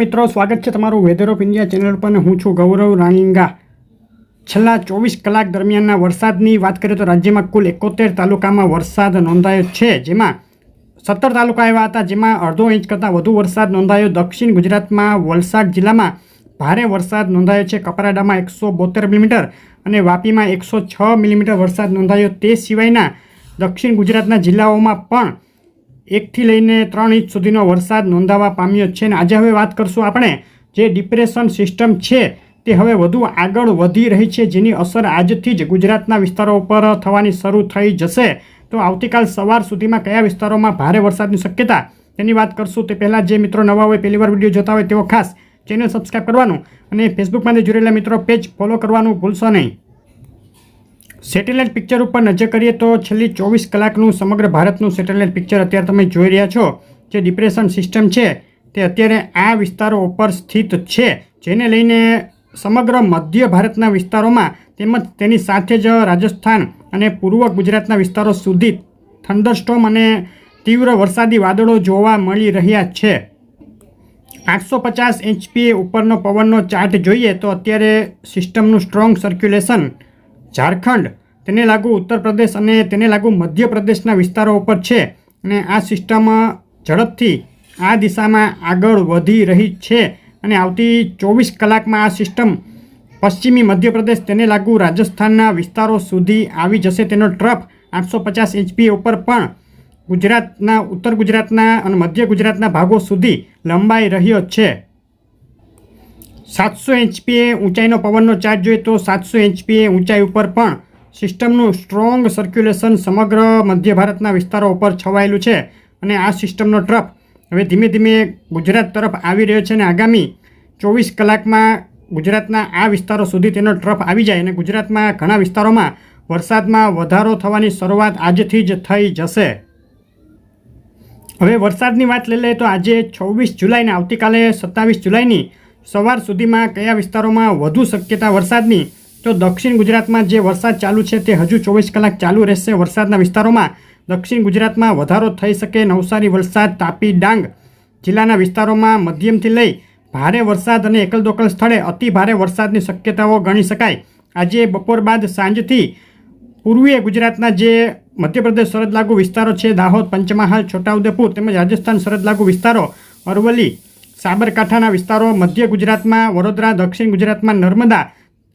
મિત્રો, સ્વાગત છે તમારું વેધર ઓફ ઇન્ડિયા ચેનલ પર હું છું ગૌરવ રાણીંગા. છેલ્લા ચોવીસ કલાક દરમિયાનના વરસાદની વાત કરીએ તો રાજ્યમાં કુલ એકોતેર તાલુકામાં વરસાદ નોંધાયો છે. જેમાં સત્તર તાલુકા એવા હતા જેમાં અડધો ઇંચ કરતાં વધુ વરસાદ નોંધાયો. દક્ષિણ ગુજરાતમાં વલસાડ જિલ્લામાં ભારે વરસાદ નોંધાયો છે. કપરાડામાં એકસો બોતેર મિલીમીટર અને વાપીમાં એકસો છ મિલીમીટર વરસાદ નોંધાયો. તે સિવાયના દક્ષિણ ગુજરાતના જિલ્લાઓમાં પણ એકથી લઈને ત્રણ ઇંચ સુધીનો વરસાદ નોંધાવા પામ્યો છે અને આજે હવે વાત કરશું આપણે જે ડિપ્રેશન સિસ્ટમ છે તે હવે વધુ આગળ વધી રહી છે, જેની અસર આજથી જ ગુજરાતના વિસ્તારો ઉપર થવાની શરૂ થઈ જશે. તો આવતીકાલ સવાર સુધીમાં કયા વિસ્તારોમાં ભારે વરસાદની શક્યતા? તેની વાત કરશું. તે પહેલાં જે મિત્રો નવા હોય, પહેલીવાર વીડિયો જોતા હોય તેઓ ખાસ ચેનલ સબસ્ક્રાઈબ કરવાનું અને ફેસબુકમાંથી જોડેલા મિત્રો પેજ ફોલો કરવાનું ભૂલશો નહીં. સેટેલાઇટ પિક્ચર ઉપર નજર કરીએ તો છેલ્લી ચોવીસ કલાકનું સમગ્ર ભારતનું સેટેલાઇટ પિક્ચર અત્યારે તમે જોઈ રહ્યા છો. જે ડિપ્રેશન સિસ્ટમ છે, તે અત્યારે આ વિસ્તારો ઉપર સ્થિત છે. જેને લઈને સમગ્ર મધ્ય ભારતના વિસ્તારોમાં તેમજ તેની સાથે જ રાજસ્થાન અને પૂર્વ ગુજરાતના વિસ્તારો સુધી થંડરસ્ટોમ અને તીવ્ર વરસાદી વાદળો જોવા મળી રહ્યા છે. આઠસો પચાસ એચપીએ ઉપરનો પવનનો ચાર્ટ જોઈએ તો અત્યારે સિસ્ટમનું સ્ટ્રોંગ સર્ક્યુલેશન ઝારખંડ, તેને લાગુ ઉત્તર પ્રદેશ અને તેને લાગુ મધ્યપ્રદેશના વિસ્તારો ઉપર છે. અને આ સિસ્ટમ ઝડપથી આ દિશામાં આગળ વધી રહી છે. અને આવતી ચોવીસ કલાકમાં આ સિસ્ટમ પશ્ચિમી મધ્યપ્રદેશ, તેને લાગુ રાજસ્થાનના વિસ્તારો સુધી આવી જશે તેનો ટ્રફ આઠસો પચાસ એચપી ઉપર પણ ગુજરાતના, ઉત્તર ગુજરાતના અને મધ્ય ગુજરાતના ભાગો સુધી લંબાઈ રહ્યો છે. સાતસો એચપીએ ઊંચાઈનો પવનનો ચાર્જ જોઈએ તો સાતસો એચપીએ ઊંચાઈ ઉપર પણ સિસ્ટમનું સ્ટ્રોંગ સર્ક્યુલેશન સમગ્ર મધ્ય ભારતના વિસ્તારો ઉપર છવાયેલું છે અને આ સિસ્ટમનો ટ્રફ હવે ધીમે ધીમે ગુજરાત તરફ આવી રહ્યો છે અને આગામી ચોવીસ કલાકમાં ગુજરાતના આ વિસ્તારો સુધી તેનો ટ્રફ આવી જાય અને ગુજરાતમાં ઘણા વિસ્તારોમાં વરસાદમાં વધારો થવાની શરૂઆત આજથી જ થઈ જશે. હવે વરસાદની વાત લઈ લઈએ તો આજે છવ્વીસ જુલાઈને આવતીકાલે સત્તાવીસ જુલાઈની સવાર સુધીમાં કયા વિસ્તારોમાં વધુ શક્યતા વરસાદની? તો દક્ષિણ ગુજરાતમાં જે વરસાદ ચાલુ છે તે હજુ ચોવીસ કલાક ચાલુ રહેશે વરસાદના વિસ્તારોમાં. દક્ષિણ ગુજરાતમાં વધારો થઈ શકે નવસારી, વલસાડ, તાપી, ડાંગ જિલ્લાના વિસ્તારોમાં મધ્યમથી લઈ ભારે વરસાદ અને એકલદોકલ સ્થળે અતિ ભારે વરસાદની શક્યતાઓ ગણી શકાય. આજે બપોર બાદ સાંજથી પૂર્વીય ગુજરાતના જે મધ્યપ્રદેશ સરહદ લાગુ વિસ્તારો છે, દાહોદ, પંચમહાલ, છોટાઉદેપુર તેમજ રાજસ્થાન સરહદ લાગુ વિસ્તારો અરવલ્લી સાબરકાંઠાના વિસ્તારો, મધ્ય ગુજરાતમાં, વડોદરા, દક્ષિણ ગુજરાતમાં, નર્મદા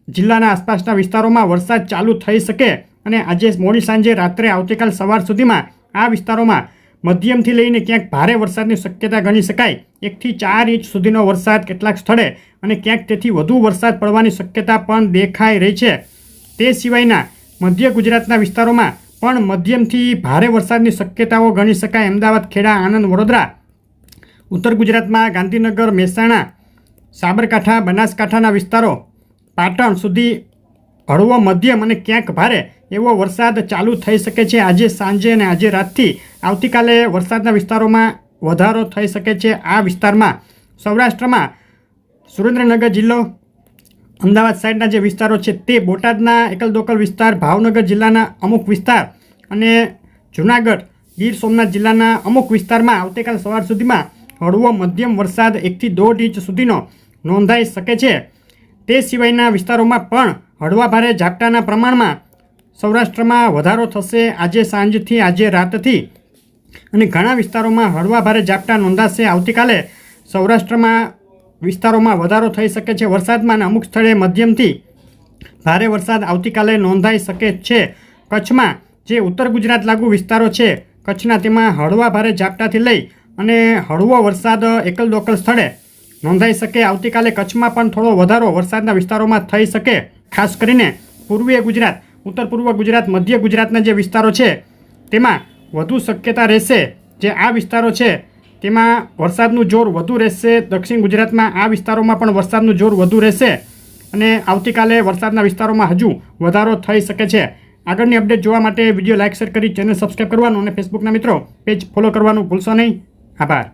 જિલ્લાના આસપાસના વિસ્તારોમાં વરસાદ ચાલુ થઈ શકે અને આજે મોડી સાંજે રાત્રે આવતીકાલ સવાર સુધીમાં આ વિસ્તારોમાં મધ્યમથી લઈને ક્યાંક ભારે વરસાદની શક્યતા ગણી શકાય. એકથી ચાર ઇંચ સુધીનો વરસાદ કેટલાક સ્થળે અને ક્યાંક તેથી વધુ વરસાદ પડવાની શક્યતા પણ દેખાઈ રહી છે. તે સિવાયના મધ્ય ગુજરાતના વિસ્તારોમાં પણ મધ્યમથી ભારે વરસાદની શક્યતાઓ ગણી શકાય. અમદાવાદ, ખેડા, આણંદ, વડોદરા ઉત્તર ગુજરાતમાં ગાંધીનગર, મહેસાણા, સાબરકાંઠા, બનાસકાંઠાના વિસ્તારો, પાટણ સુધી હળવો મધ્યમ અને ક્યાંક ભારે એવો વરસાદ ચાલુ થઈ શકે છે. આજે સાંજે અને આજે રાતથી આવતીકાલે વરસાદના વિસ્તારોમાં વધારો થઈ શકે છે. આ વિસ્તારમાં સૌરાષ્ટ્રમાં સુરેન્દ્રનગર જિલ્લો, અમદાવાદ સાઈડના જે વિસ્તારો છે તે બોટાદના એકલદોકલ વિસ્તાર, ભાવનગર જિલ્લાના અમુક વિસ્તાર અને જુનાગઢ, ગીર સોમનાથ જિલ્લાના અમુક વિસ્તારમાં આવતીકાલ સવાર સુધીમાં હળવો મધ્યમ વરસાદ એકથી દોઢ ઇંચ સુધીનો નોંધાઈ શકે છે. તે સિવાયના વિસ્તારોમાં પણ હળવા ભારે ઝાપટાના પ્રમાણમાં સૌરાષ્ટ્રમાં વધારો થશે આજે સાંજથી, આજે રાતથી. અને ઘણા વિસ્તારોમાં હળવા ભારે ઝાપટા નોંધાશે આવતીકાલે. સૌરાષ્ટ્રમાં વિસ્તારોમાં વધારો થઈ શકે છે વરસાદમાં અને અમુક સ્થળે મધ્યમથી ભારે વરસાદ આવતીકાલે નોંધાઈ શકે છે. કચ્છમાં જે ઉત્તર ગુજરાત લાગુ વિસ્તારો છે, કચ્છના તેમાં હળવા ભારે ઝાપટાથી લઈ અને હળવો વરસાદ એકલ દોકલ સ્થળે નોંધાઈ શકે. આવતીકાલે કચ્છમાં પણ થોડો વધારો વરસાદના વિસ્તારોમાં થઈ શકે. ખાસ કરીને પૂર્વીય ગુજરાત, ઉત્તર પૂર્વ ગુજરાત, મધ્ય ગુજરાતના જે વિસ્તારો છે, તેમાં વધુ શક્યતા રહેશે. જે આ વિસ્તારો છે, તેમાં વરસાદનું જોર વધુ રહેશે. દક્ષિણ ગુજરાતમાં આ વિસ્તારોમાં પણ વરસાદનું જોર વધુ રહેશે. અને આવતીકાલે વરસાદના વિસ્તારોમાં હજુ વધારો થઈ શકે છે. આગળની અપડેટ જોવા માટે વીડિયો લાઇક, શેર કરી ચેનલ સબસ્ક્રાઈબ કરવાનું અને ફેસબુકના મિત્રો પેજ ફોલો કરવાનું ભૂલશો નહીં. 阿爸